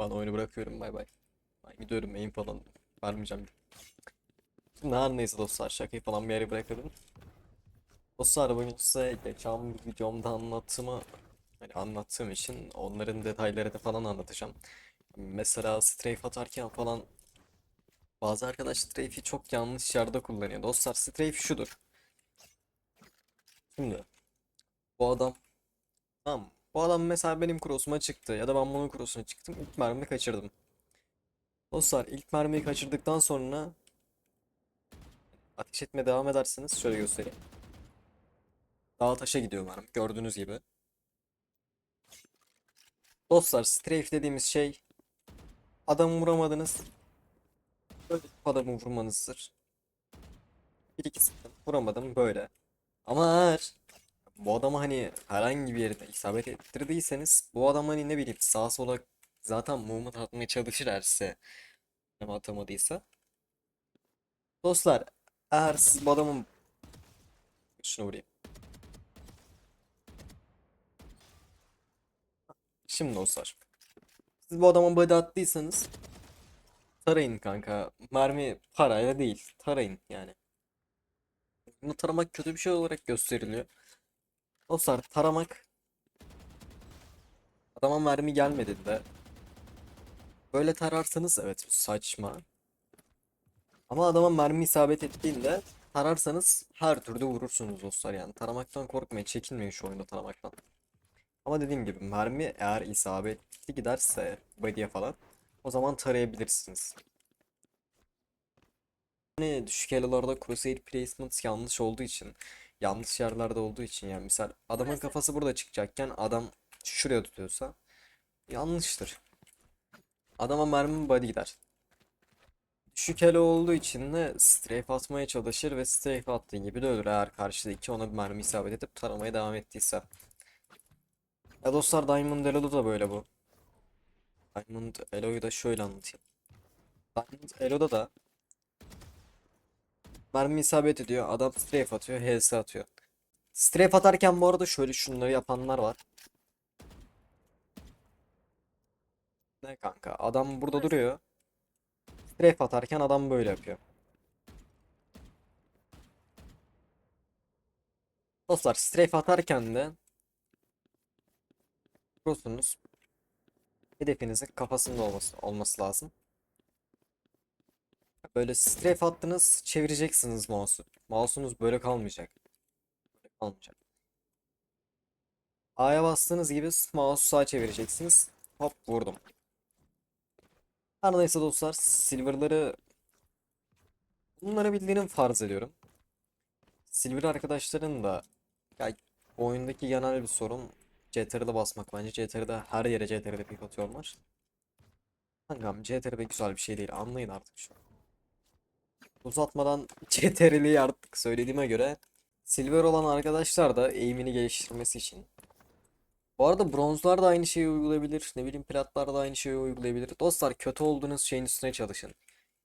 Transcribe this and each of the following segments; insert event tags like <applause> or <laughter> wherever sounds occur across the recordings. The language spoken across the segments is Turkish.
Ben oyunu bırakıyorum bay bay. Ben gidiyorum main falan vermeyeceğim. Şimdi her neyse dostlar şakayı falan bir yere bırakalım. Dostlar bugün size geçen bir videomda anlattığımı hani anlattığım için onların detayları da falan anlatacağım. Mesela strafe atarken falan bazı arkadaş strafe'i çok yanlış yerde kullanıyor. Dostlar strafe şudur. Şimdi bu adam tamam bu adam mesela benim cross'uma çıktı ya da ben bunun cross'una çıktım ilk mermi kaçırdım. Dostlar ilk mermiyi kaçırdıktan sonra ateş etmeye devam ederseniz şöyle göstereyim. Dağa taşa gidiyor mermi gördüğünüz gibi. Dostlar strafe dediğimiz şey adamı vuramadınız. Böyle adamı vurmanızdır. Bir iki sıktım vuramadım böyle. Ama eğer bu adamı hani herhangi bir yerine isabet ettirdiyseniz bu adam hani ne bileyim sağa sola zaten movement atmaya çalışır eğer size ama atamadıysa. Dostlar eğer siz bu adamın şunu vurayım. Şimdi dostlar. Siz bu adama body attıysanız tarayın kanka. Mermi parayla değil. Tarayın yani. Bunu taramak kötü bir şey olarak gösteriliyor. Dostlar taramak adama mermi gelmediğinde böyle tararsanız evet saçma. Ama adama mermi isabet ettiğinde tararsanız her türlü vurursunuz dostlar yani. Taramaktan korkmayın, çekinmeyin şu oyunda taramaktan. Ama dediğim gibi mermi eğer isabetli giderse body'ye falan o zaman tarayabilirsiniz. Hani düşük elolarda crosshair placement yanlış olduğu için yanlış yerlerde olduğu için yani misal adamın kafası burada çıkacakken adam şuraya tutuyorsa yanlıştır. Adama mermi body gider. Düşük elo olduğu için de strafe atmaya çalışır ve strafe attığı gibi de ölür eğer karşıdaki ona bir mermi isabet edip taramaya devam ettiyse. Ya dostlar Diamond Elo'da da böyle bu. Diamond Elo'yu da şöyle anlatayım. Diamond Elo'da da mermi isabet ediyor. Adam strafe atıyor, HS atıyor. Strafe atarken bu arada şöyle şunları yapanlar var. Ne kanka? Adam burada duruyor. Strafe atarken adam böyle yapıyor. Dostlar strafe atarken de Cross'unuz hedefinizin kafasında olması, olması lazım. Böyle strafe attınız çevireceksiniz mouse'u. Mouse'unuz böyle kalmayacak. Böyle kalmayacak. A'ya bastığınız gibi mouse'u sağa çevireceksiniz. Hop vurdum. Her neyse dostlar silver'ları bunları bildiğini farz ediyorum. Silver arkadaşların da ya oyundaki genel bir sorun CTRL'e basmak bence CTRL'de her yere CTRL'de pik atıyorlar. Kankam CTRL güzel bir şey değil anlayın artık şu an. Uzatmadan <laughs> CTRL'yi artık söylediğime göre Silver olan arkadaşlar da eğimini geliştirmesi için. Bu arada bronzlar da aynı şeyi uygulayabilir. Ne bileyim platlar da aynı şeyi uygulayabilir. Dostlar kötü olduğunuz şeyin üstüne çalışın.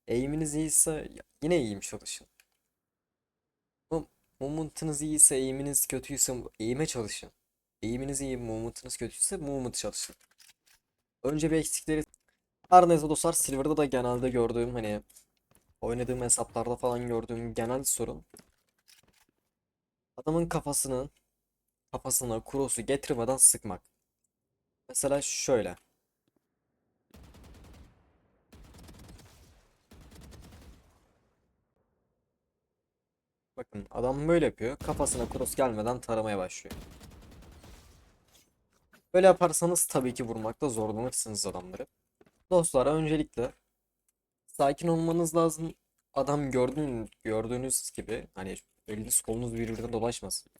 Eğiminiz iyiyse yine iyiyim çalışın. Movement'ınız iyiyse, eğiminiz kötüyse eğime çalışın. Eğiminiz iyi, movement'ınız kötüyse movement çalışın. Önce bir eksikleri her neyse dostlar Silver'da da genelde gördüğüm hani oynadığım hesaplarda falan gördüğüm genel sorun adamın kafasını kafasına cross'u getirmeden sıkmak. Mesela şöyle. Bakın adam böyle yapıyor. Kafasına cross gelmeden taramaya başlıyor. Böyle yaparsanız tabii ki vurmakta zorlanırsınız adamları. Dostlar öncelikle sakin olmanız lazım. Adam gördüğün, gördüğünüz gibi hani eliniz kolunuz birbirine dolaşmasın.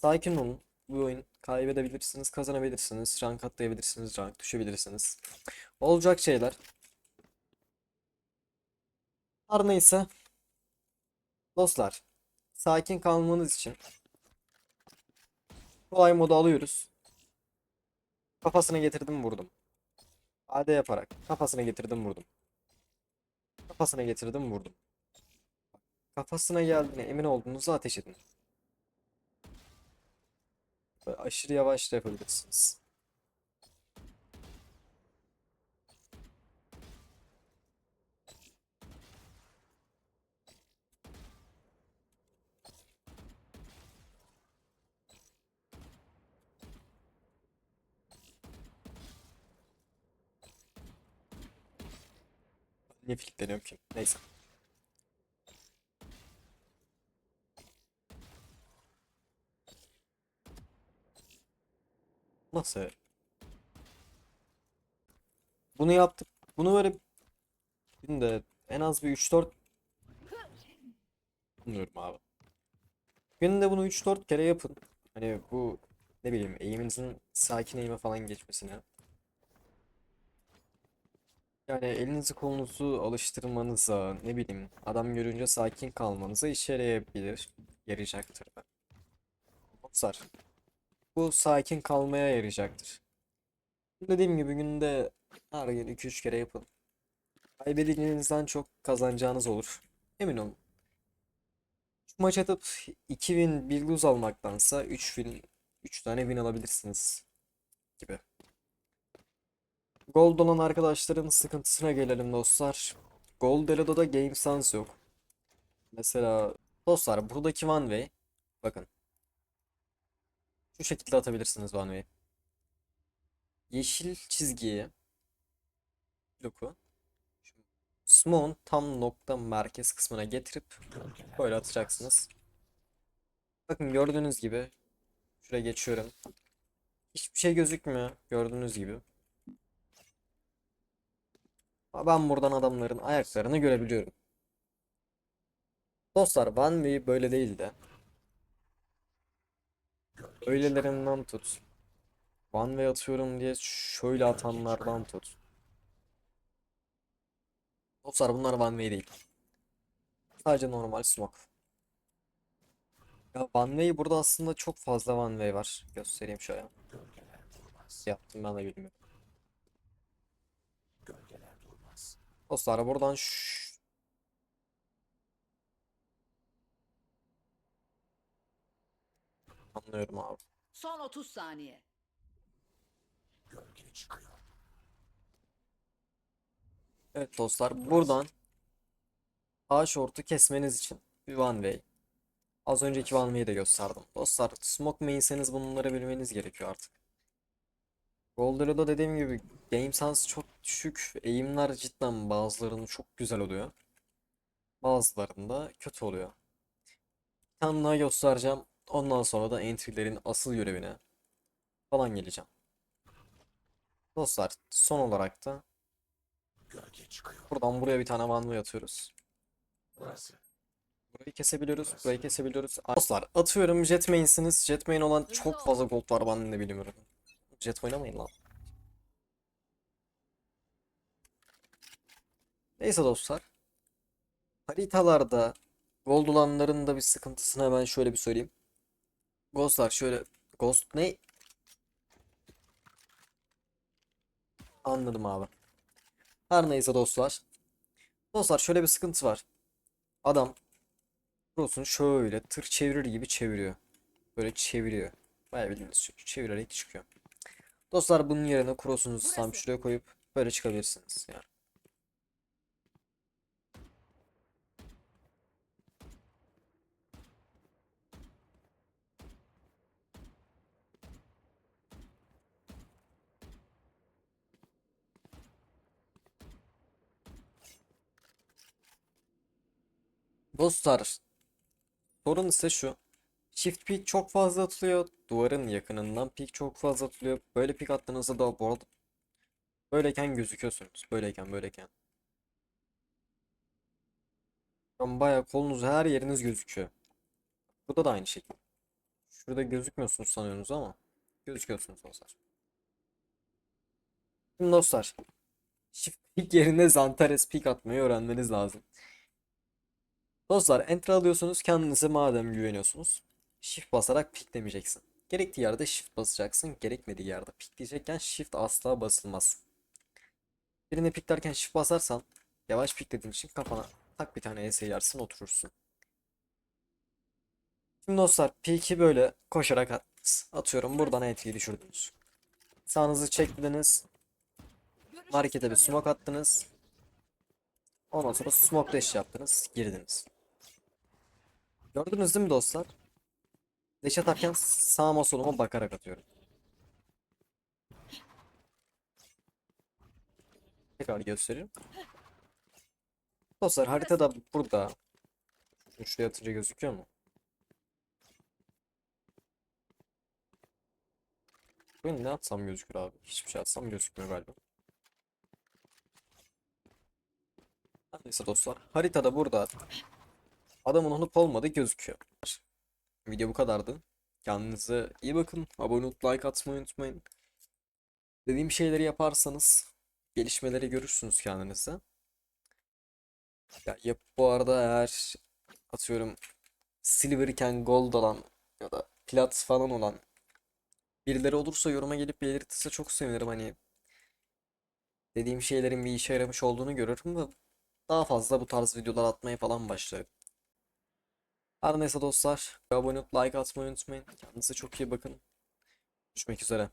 Sakin olun. Bu oyun kaybedebilirsiniz, kazanabilirsiniz, rank atlayabilirsiniz, rank düşebilirsiniz. Olacak şeyler. Her neyse. Dostlar, sakin kalmanız için kolay modu alıyoruz. Kafasına getirdim vurdum. AD yaparak kafasına getirdim vurdum. Kafasına getirdim vurdum. Kafasına geldiğine emin olduğunuzu ateş edin. Böyle aşırı yavaş da yapabilirsiniz. Niye filikleniyorum ki? Neyse. Nasıl? Bunu yaptık. Bunu böyle günde en az bir 3-4 Bilmiyorum abi. Günde bunu 3-4 kere yapın. Hani bu ne bileyim eğiminizin sakin eğime falan geçmesine. Yani elinizi kolunuzu alıştırmanıza, ne bileyim adam görünce sakin kalmanıza işe yarayabilir. Yarayacaktır. Dostlar, bu sakin kalmaya yarayacaktır. Dediğim gibi günde her gün 2-3 kere yapın. Kaybedeceğinizden çok kazanacağınız olur. Emin olun. Şu maç atıp 2 win 1 lose almaktansa 3 win 3 tane win alabilirsiniz gibi. Gold olan arkadaşların sıkıntısına gelelim dostlar. Gold Elo'da Game Sense yok. Mesela dostlar buradaki One Way bakın. Şu şekilde atabilirsiniz One Way. Yeşil çizgiyi bloku Smoke'un tam nokta merkez kısmına getirip böyle atacaksınız. Bakın gördüğünüz gibi şuraya geçiyorum. Hiçbir şey gözükmüyor gördüğünüz gibi. Ben buradan adamların ayaklarını görebiliyorum. Dostlar One Way böyle değil de öylelerinden tut. One Way atıyorum diye şöyle atanlardan tut. Dostlar bunlar One Way değil. Sadece normal smoke. Ya One Way burada aslında çok fazla One Way var. Göstereyim şöyle. Yaptım ben de bilmiyorum. Dostlar buradan şş- Anlıyorum abi. Son 30 saniye. Evet dostlar buradan A short'u kesmeniz için bir one way. Az önceki one way'i de gösterdim. Dostlar smoke main'seniz bunları bilmeniz gerekiyor artık. Goldero'da dediğim gibi game sense çok düşük. Eğimler cidden bazılarının çok güzel oluyor. Bazılarında kötü oluyor. Bir tane daha göstereceğim. Ondan sonra da entry'lerin asıl görevine falan geleceğim. Dostlar son olarak da Buradan buraya bir tane vanlı atıyoruz. Burayı kesebiliyoruz, burayı kesebiliyoruz. Dostlar atıyorum jet main'siniz. Jet main olan çok fazla gold var ben de bilmiyorum. Jet oynamayın lan. Neyse dostlar. Haritalarda gold olanların da bir sıkıntısını hemen şöyle bir söyleyeyim. Ghostlar şöyle Ghost ne? Anladım abi. Her neyse dostlar. Dostlar şöyle bir sıkıntı var. Adam Cross'unu şöyle tır çevirir gibi çeviriyor. Böyle çeviriyor. Bayağı bildiğiniz çevirerek çıkıyor. Dostlar bunun yerine cross'unuzu tam şuraya koyup böyle çıkabilirsiniz yani. Dostlar sorun ise şu. Shift peek çok fazla atılıyor. Duvarın yakınından peek çok fazla atılıyor. Böyle peek attığınızda da bu arada böyleyken gözüküyorsunuz. Böyleyken böyleyken. Ama bayağı kolunuz her yeriniz gözüküyor. Burada da aynı şekilde. Şurada gözükmüyorsunuz sanıyorsunuz ama gözüküyorsunuz dostlar. Şimdi dostlar Shift peek yerine Zantares peek atmayı öğrenmeniz lazım. Dostlar enter alıyorsunuz kendinize madem güveniyorsunuz. Shift basarak piklemeyeceksin. Gerektiği yerde shift basacaksın. Gerekmediği yerde pikleyecekken shift asla basılmaz. Birini piklerken shift basarsan yavaş piklediğin için kafana tak bir tane ES yersin oturursun. Şimdi dostlar piki böyle koşarak attınız. Atıyorum buradan entry'yi düşürdünüz. Sağınızı çeklediniz. Markete bir smoke attınız. Ondan sonra smoke dash yaptınız. Girdiniz. Gördünüz değil mi dostlar? Dash atarken sağıma soluma bakarak atıyorum. Tekrar göstereyim. Dostlar haritada burada. Şuraya atınca gözüküyor mu? Ben ne atsam gözükür abi. Hiçbir şey atsam gözükmüyor galiba. Neyse dostlar. Haritada burada. Adamın olup olmadığı gözüküyor. Video bu kadardı. Kendinize iyi bakın. Abone olup like atmayı unutmayın. Dediğim şeyleri yaparsanız gelişmeleri görürsünüz kendinize. Ya yap bu arada eğer atıyorum silver iken gold olan ya da plat falan olan birileri olursa yoruma gelip belirtirse çok sevinirim hani dediğim şeylerin bir işe yaramış olduğunu görürüm ve daha fazla bu tarz videolar atmaya falan başlarım. Her neyse dostlar abone olup like atmayı unutmayın. Kendinize çok iyi bakın. Görüşmek üzere.